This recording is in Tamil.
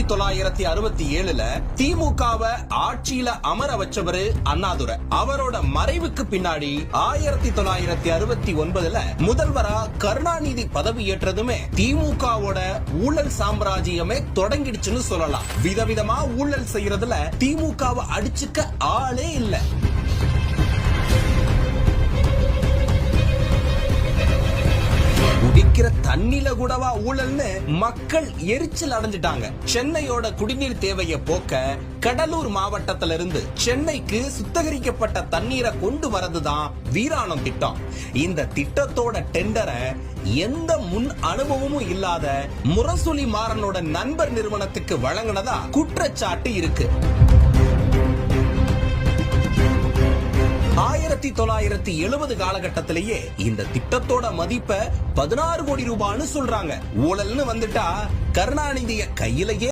ஆயிரத்தி தொள்ளாயிரத்தி அறுபத்தி ஏழுல திமுகவை ஆட்சியில அமர வச்சவரு அண்ணாதுரை. அவரோட மறைவுக்கு பின்னாடி ஆயிரத்தி தொள்ளாயிரத்தி அறுபத்தி ஒன்பதுல முதல்வரா கருணாநிதி பதவி ஏற்றதுமே திமுகவோட ஊழல் சாம்ராஜ்யமே தொடங்கிடுச்சுன்னு சொல்லலாம். விதவிதமா ஊழல் செய்யறதுல திமுகவை அடிச்சுக்க ஆளே இல்ல. குடிக்கிற தண்ணில கூடவா ஊழல்னு மக்கள் எரிச்சல் அடைஞ்சிட்டாங்க. சென்னையோட குடிநீர் தேவையை போக்க கடலூர் மாவட்டத்தில இருந்து சென்னைக்கு சுத்தகரிக்கப்பட்ட தண்ணீரை கொண்டு வரதுதான் வீராணம் திட்டம். இந்த திட்டத்தோட டெண்டரை எந்த முன் அனுபவமும் இல்லாத முரசொலி மாறனோட நண்பர் நிறுவனத்துக்கு வழங்கினதா குற்றச்சாட்டு இருக்கு. ஆயிரத்தி தொள்ளாயிரத்தி எழுபது காலகட்டத்திலேயே இந்த திட்டத்தோட மதிப்பை பதினாறு கோடி ரூபான்னு சொல்றாங்க. ஊழல்னு வந்துட்டா கருணாநிதிய கையிலேயே